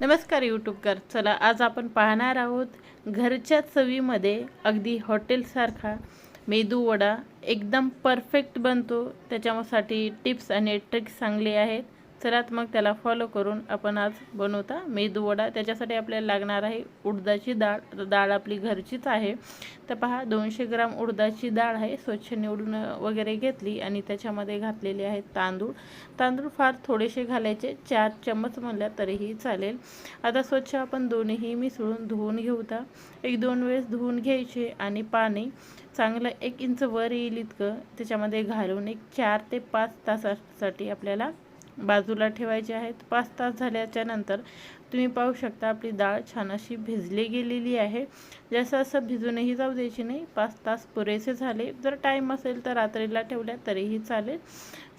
नमस्कार यूट्यूबकर. चला आज आपण पाहणार आहोत घरच्या चवीमध्ये अगदी हॉटेलसारखा मेदू वडा एकदम परफेक्ट बनतो. त्याच्यासाठी टिप्स आणि ट्रिक्स चांगले आहेत. चला तर मग त्याला फॉलो करून आपण आज बनवता मेदूवडा त्याच्यासाठी आपल्याला लागणार आहे उडदाची डाळ. डाळ आपली घरचीच आहे. तर पहा दोनशे ग्राम उडदाची डाळ आहे. स्वच्छ निवडून वगैरे घेतली आणि त्याच्यामध्ये घातलेले आहेत तांदूळ. तांदूळ फार थोडेसे घालायचे. चार चम्मच म्हणल्या तरीही चालेल. आता स्वच्छ आपण दोन्हीही मिसळून धुवून घेऊता. एक दोन वेळेस धुवून घ्यायचे आणि पाणी चांगलं एक इंच वर येईल इतकं. त्याच्यामध्ये घालून एक चार ते पाच तासासाठी आपल्याला बाजूला ठेवायचे आहेत. पाच तास झाल्याच्यानंतर तुम्ही पाहू शकता आपली डाळ छान अशी भिजली गेलेली आहे. जसं असं भिजूनही जाऊ द्यायची नाही. पाच तास पुरेसे झाले. जर टाईम असेल तर रात्रीला ठेवल्या तरीही चालेल.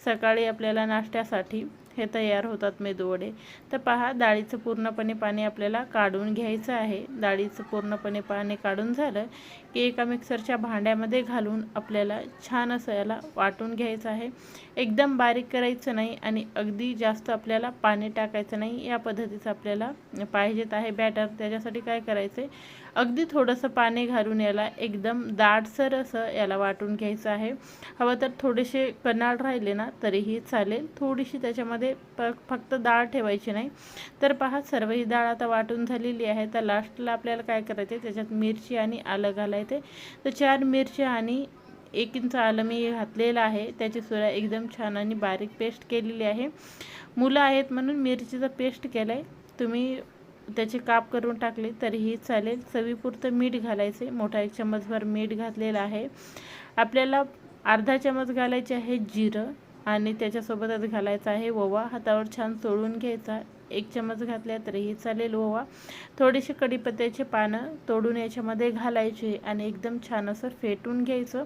सकाळी आपल्याला नाश्त्यासाठी हे तयार होतात मेदूवडे. तर पहा डाळीचं पूर्णपणे पाणी आपल्याला काढून घ्यायचं आहे. डाळीचं पूर्णपणे पाणी काढून झालं की एका मिक्सरच्या भांड्यामध्ये घालून आपल्याला छान असं याला वाटून घ्यायचं आहे. एकदम बारीक करायचं नाही आणि अगदी जास्त आपल्याला पाणी टाकायचं नाही. या पद्धतीचं आपल्याला पाहिजेत आहे बॅटर त्याच्यासाठी काय करायचं आहे अगदी थोडंसं पाणी घालून याला एकदम दाटसर असं याला वाटून घ्यायचं आहे. हवं तर थोडेसे कनाळ राहिले ना तरीही चालेल. थोडीशी त्याच्यामध्ये प फक्त डाळ ठेवायची नाही. तर पहा सर्व ही डाळ आता वाटून झालेली आहे. तर लास्टला आपल्याला काय करायचं आहे त्याच्यात मिरची आणि आलं घालायचे तर चार मिरची आणि एक इंच आलं मी घातलेलं आहे. त्याची सुद्धा एकदम छान आणि बारीक पेस्ट केलेली आहे. मुलं आहेत म्हणून मिरचीचं पेस्ट केलं आहे तुम्ही त्याचे काप करून टाकले तरीही चालेल. चवीपुरतं मीठ घालायचे. मोठा एक चमचभर मीठ घातलेलं आहे. आपल्याला अर्धा चमच घालायचे आहे जिरं आणि त्याच्यासोबतच घालायचा आहे ओवा. हातावर छान चोळून घ्यायचा. एक चमच घातल्या तरीही चालेल ओवा. थोडीशी कढीपत्त्याचे पानं तोडून याच्यामध्ये घालायचे आणि एकदम छान असं फेटून घ्यायचं.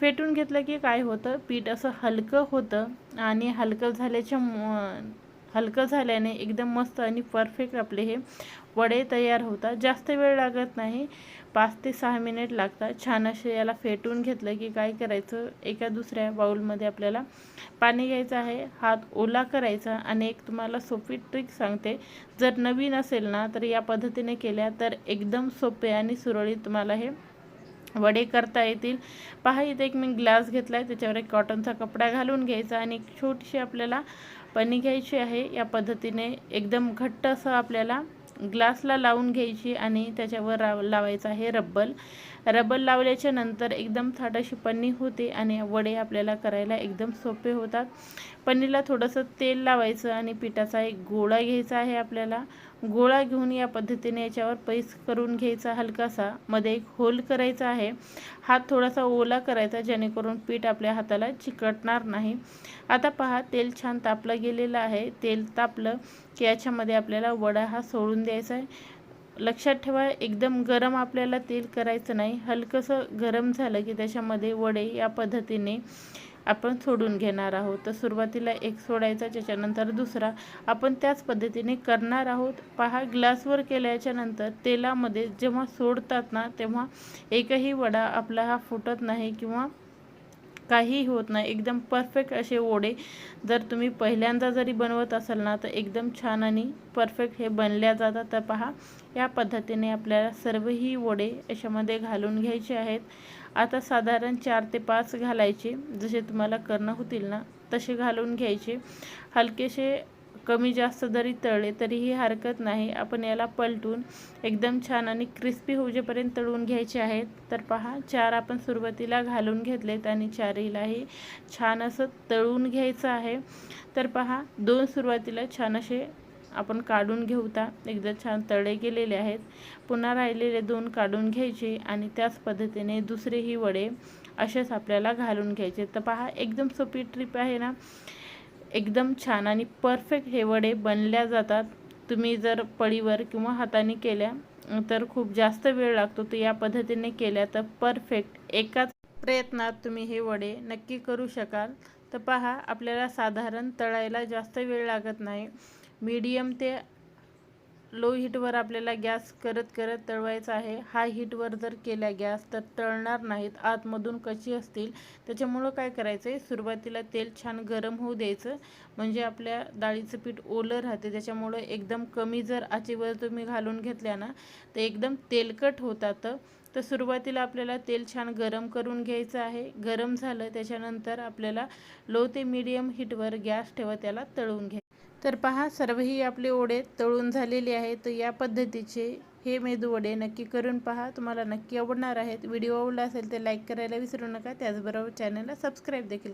फेटून घेतलं की काय होतं? पीठ असं हलकं होतं आणि हलकं झाल्याच्या हलकं झाल्याने एकदम मस्त आणि परफेक्ट आपले हे वडे तयार होतात. जास्त वेळ लागत नाही. पाच ते सहा मिनिट लागतात. छान असे याला फेटून घेतलं की काय करायचं? एका दुसऱ्या बाऊलमध्ये आपल्याला पाणी घ्यायचं आहे. हात ओला करायचा आणि एक तुम्हाला सोपी ट्रिक सांगते. जर नवीन असेल ना तर या पद्धतीने केल्या तर एकदम सोपे आणि सुरळीत तुम्हाला हे वडे करता येतील. पहा इथे एक मी ग्लास घेतला आहे त्याच्यावर एक कॉटनचा कपडा घालून घ्यायचा आणि एक छोटीशी आपल्याला पनी घ्यायची आहे. या पद्धतीने एकदम घट्ट असं आपल्याला ग्लासला लावून घ्यायची आणि त्याच्यावर राव लावायचं आहे रब्बल. रब्बल लावल्याच्या नंतर एकदम थाटाशी पन्नी होते आणि वडे आपल्याला करायला एकदम सोपे होतात. पन्नीला थोडंसं तेल लावायचं आणि पिठाचा एक गोळा घ्यायचा आहे आपल्याला. गोळा घेऊन या पद्धतीने याच्यावर पैस करून घ्यायचा हलकासा. मध्ये एक होल करायचा आहे. हात थोडासा ओला करायचा जेणेकरून पीठ आपल्या हाताला चिकटणार नाही. आता पहा तेल छान तापलं गेलेलं आहे. तेल तापलं की याच्यामध्ये आपल्याला वडा हा सोडून द्यायचा आहे. लक्षात ठेवा एकदम गरम आपल्याला तेल करायचं नाही. हलकंसं गरम झालं की त्याच्यामध्ये वडे या पद्धतीने आपण सोडून घेणार आहोत. तर सुरुवातीला एक सोडायचा त्याच्यानंतर दुसरा. आपण त्याच पद्धतीने करणार आहोत. पहा ग्लासवर केल्याच्यानंतर तेलामध्ये जेव्हा सोडतात ना तेव्हा एकही वडा आपला हा फुटत नाही किंवा काहीही होत नाही. एकदम परफेक्ट असे वडे. जर तुम्ही पहिल्यांदा जरी बनवत असाल ना तर एकदम छान आणि परफेक्ट हे बनल्या जातात. तर पहा या पद्धतीने आपल्याला सर्वही वडे याच्यामध्ये घालून घ्यायचे आहेत. आता साधारण चार ते पाच घालायचे. जसे तुम्हाला करणं होतील ना तसे घालून घ्यायचे. हलकेसे कमी जास्त जरी तळले तरीही हरकत नाही. आपण याला पलटून एकदम छान आणि क्रिस्पी होऊजेपर्यंत तळून घ्यायचे आहेत. तर पहा चार आपण सुरुवातीला घालून घेतलेत आणि चारहीलाही छान असं तळून घ्यायचं आहे. तर पहा दोन सुरुवातीला छान असे आपण काढून घेऊता. एकदा छान तळे गेलेले आहेत. पुन्हा राहिलेले दोन काढून घ्यायचे आणि त्याच पद्धतीने दुसरेही वडे असेच आपल्याला घालून घ्यायचे. तर पहा एकदम सोपी ट्रिप आहे ना. एकदम छान आणि परफेक्ट हे वडे बनल्या जातात. तुम्ही जर पळीवर किंवा हाताने केल्या तर खूप जास्त वेळ लागतो. तर या पद्धतीने केल्या तर परफेक्ट एकाच प्रयत्नात तुम्ही हे वडे नक्की करू शकाल. तर पहा आपल्याला साधारण तळायला जास्त वेळ लागत नाही. मीडियम ते लो हीटवर आपल्याला गॅस करत करत तळवायचा आहे. हाय हीटवर जर केला गॅस तर तळणार नाहीत. आतमधून कशी असतील? त्याच्यामुळं काय करायचं आहे सुरुवातीला तेल छान गरम होऊ द्यायचं. म्हणजे आपल्या डाळीचं पीठ ओलं राहते. त्याच्यामुळं एकदम कमी जर आचेवर तुम्ही घालून घेतल्या ना तर एकदम तेलकट होतात. तर सुरुवातीला आपल्याला तेल छान गरम करून घ्यायचं आहे. गरम झालं त्याच्यानंतर आपल्याला लो ते मीडियम हीटवर गॅस ठेवा त्याला तळून घ्या तर पहा सर्वही आपले वडे तळून झालेले आहेत. तर या पद्धतीचे हे मेदू वडे नक्की करून पहा. तुम्हाला नक्की आवडणार आहेत. व्हिडिओ आवडला असेल तर लाईक करायला विसरू नका. त्याचबरोबर चॅनलला सबस्क्राईब देखील